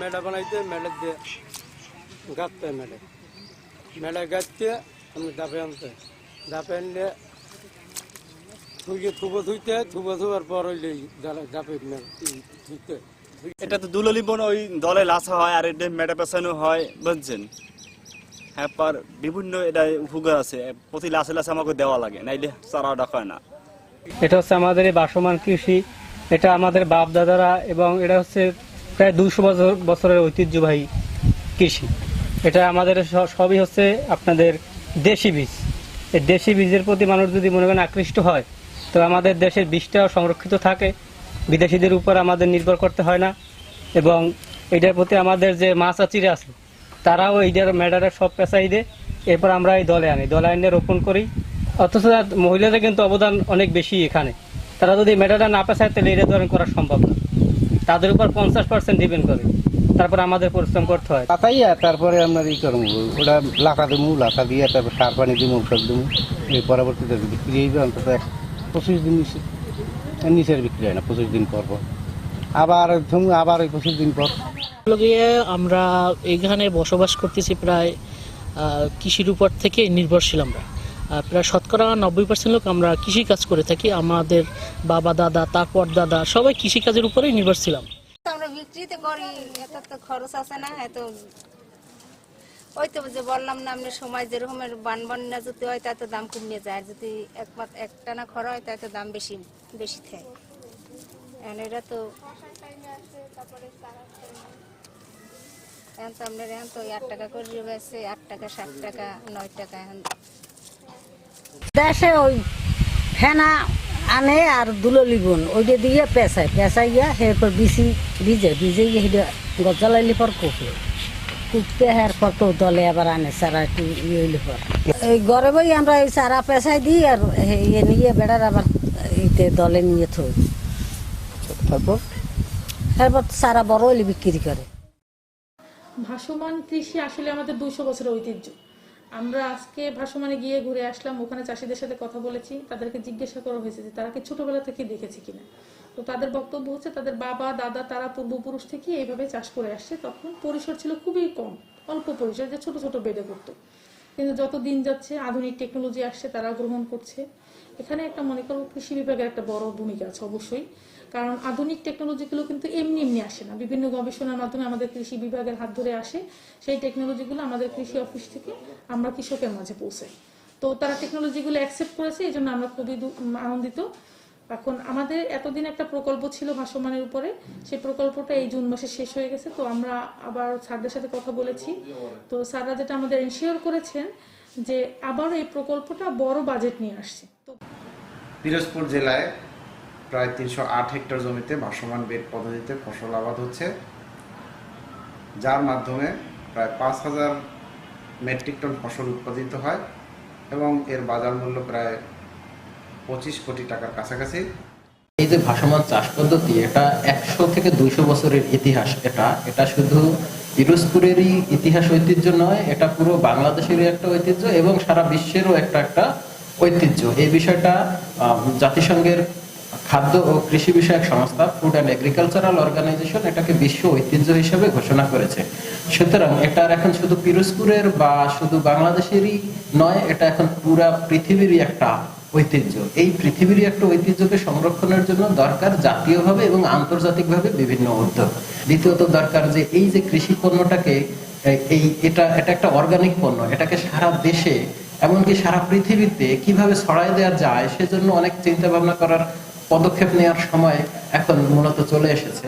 মেডা মেডা মেডে মেডা এটা তো দুললিপন ওই দলে লাসা হয় আর এটা মেটা পেছানো হয়, বুঝছেন? হ্যাঁ বিভিন্ন এটা উপকার আছে। প্রতি লাসে লাসে আমাকে দেওয়া লাগে, নাইলে চারা ডাকা না। এটা হচ্ছে আমাদের বাসমান কৃষি, এটা আমাদের বাপ দাদারা এবং এটা হচ্ছে প্রায় দুশো বছর বছরের ঐতিহ্যবাহী কৃষি। এটা আমাদের সবই হচ্ছে আপনাদের দেশি বীজ। এই দেশি বীজের প্রতি মানুষ যদি মনে করেন আকৃষ্ট হয়, তো আমাদের দেশের বীজটাও সংরক্ষিত থাকে। বিদেশিদের উপর আমাদের নির্ভর করতে হয় না এবং এটার প্রতি আমাদের যে মাছ আচিরা আছে, তারাও এইটার ম্যাডারের সব পেঁচাই দেয়। এরপর আমরা এই দলে আনি। দলে আনিয়ে রোপণ করি। অথচ মহিলাদের কিন্তু অবদান অনেক বেশি এখানে। তারা যদি মেডালটা না পেশায় তাহলে এটা ধরেন করা সম্ভব না। তাদের উপর পঞ্চাশ পার্সেন্ট ডিপেন্ড করে। তারপর আমাদের পরিশ্রম করতে হয়। পাতাইয়া তারপরে আপনার ই করব। ওটা লাখা দেবো লাখা দিয়ে তারপর সার পানি দিব ঔষধ দেবো এই পরবর্তীতে বিক্রি হইবে অন্তত এক পঁচিশ দিন নিচে নিচের বিক্রি হয় না পঁচিশ দিন পর পর। আবার আবার ওই পঁচিশ দিন পর। গিয়ে আমরা এখানে বসবাস করতেছি প্রায় কৃষির উপর থেকে নির্ভরশীল আমরা। প্রায় শতকরা নব্বই পার্সেন্ট লোক আমরা কৃষি কাজ করে থাকি। আমাদের বাবা দাদা, তারপর দাদা, সবাই কৃষি কাজের উপরেই নির্ভরশীলাম তো আমরা বিক্রিতে করি, এত তো খরচ আছে না, এত ওই তো যে বললাম না আপনি সময় যেরকমের বান বান্না যদি হয়, তাতে দাম কমে যায়। যদি একমাত্র একটা না খরা হয়, তাতে দাম বেশি বেশি থাকে। এটা তো এখন তো আপনার এখন তো আট টাকা করে বেছে আট টাকা ষাট টাকা, নয় টাকা, এখন দেশে ওই ফেনা আনে আর দুললি বোন ওইটা দিয়ে পেঁচায় পেঁচাইয়া এরপর বিচি ভিজে ভিজে সেটা গজালাইলে পর কুকে কুকতে হের পর তো দলে আবার আনে সারা একটু ইয়ে হইলে পর। এই ঘরে বই আমরা এই সারা পেঁচাই দিই আর ইয়ে নিয়ে বেড়ার আবার এইতে দলে নিয়ে থই। তারপর? এরপর সারা বড় বিক্রি করে। ভাসমান কৃষি আসলে আমাদের দুইশো বছরের ঐতিহ্য। আমরা আজকে ভাসমানে গিয়ে ঘুরে আসলাম, ওখানে চাষিদের সাথে কথা বলেছি, তাদেরকে জিজ্ঞাসা করা হয়েছে যে তারা কি ছোটবেলা থেকে দেখেছে কিনা। তো তাদের বক্তব্য হচ্ছে, তাদের বাবা, দাদা, তারা পূর্বপুরুষ থেকে এইভাবে চাষ করে আসছে। তখন পরিসর ছিল খুবই কম, অল্প পরিসর, যে ছোট ছোট বেডে করতো। কিন্তু যত দিন যাচ্ছে, আধুনিক টেকনোলজি আসছে, তারা গ্রহণ করছে। এখানে একটা মনে করো কৃষি বিভাগের একটা বড় ভূমিকা আছে, অবশ্যই। কারণ আধুনিক টেকনোলজিগুলো কিন্তু এমনি এমনি আসে না। বিভিন্ন গবেষণার মাধ্যমে আমাদের কৃষি বিভাগের হাত ধরে আসে। সেই টেকনোলজিগুলো আমাদের কৃষি অফিস থেকে আমরা কৃষকের মাঝে পৌঁছাই তো তারা টেকনোলজিগুলো অ্যাকসেপ্ট করেছে, এই জন্য আমরা খুবই আনন্দিত। এখন আমাদের এতদিন একটা প্রকল্প ছিল ভাসমানের উপরে। সেই প্রকল্পটা এই জুন মাসে শেষ হয়ে গেছে। তো আমরা আবার স্যারদের সাথে কথা বলেছি। তো স্যাররা যেটা আমাদের এনশিওর করেছেন যে আবার এই প্রকল্পটা বড় বাজেট নিয়ে আসছে। তো পিরোজপুর জেলায় প্রায় তিনশো আট হেক্টর জমিতে ভাসমান বেড পদ্ধতিতে ফসল আবাদ হচ্ছে, যার মাধ্যমে প্রায় পাঁচ হাজার মেট্রিক টন ফসল উৎপাদিত হয় এবং এর বাজার মূল্য প্রায় পঁচিশ কোটি টাকার কাছাকাছি। এই যে ভাসমান চাষ পদ্ধতি, এটা একশো থেকে দুইশো বছরের ইতিহাস। এটা এটা শুধু পিরোজপুরেরই ইতিহাস ঐতিহ্য নয়, এটা পুরো বাংলাদেশেরই একটা ঐতিহ্য এবং সারা বিশ্বেরও একটা একটা ঐতিহ্য। এই বিষয়টা জাতিসংঘের খাদ্য ও কৃষি বিষয়ক সংস্থা ফুড অ্যান্ড এগ্রিকালচারাল অর্গানাইজেশন এটাকে বিশ্ব ঐতিহ্য হিসেবে ঘোষণা করেছে। সুতরাং এটার এখন শুধু পিরোজপুরের বা শুধু বাংলাদেশেরই নয়, এটা এখন পুরা পৃথিবীরই একটা ঐতিহ্য। এই পৃথিবীর একটা ঐতিহ্যকে সংরক্ষণের জন্য দরকার জাতীয়ভাবে এবং আন্তর্জাতিকভাবে বিভিন্ন উদ্যোগ। দ্বিতীয়ত দরকার যে এই যে কৃষি পণ্যটাকে এই এটা এটা একটা অর্গানিক পণ্য। এটাকে সারা দেশে, এমনকি সারা পৃথিবীতে কীভাবে ছড়াই দেওয়া যায়, সেজন্য অনেক চিন্তা ভাবনা করার পদক্ষেপ নেওয়ার সময় এখন মূলত চলে এসেছে।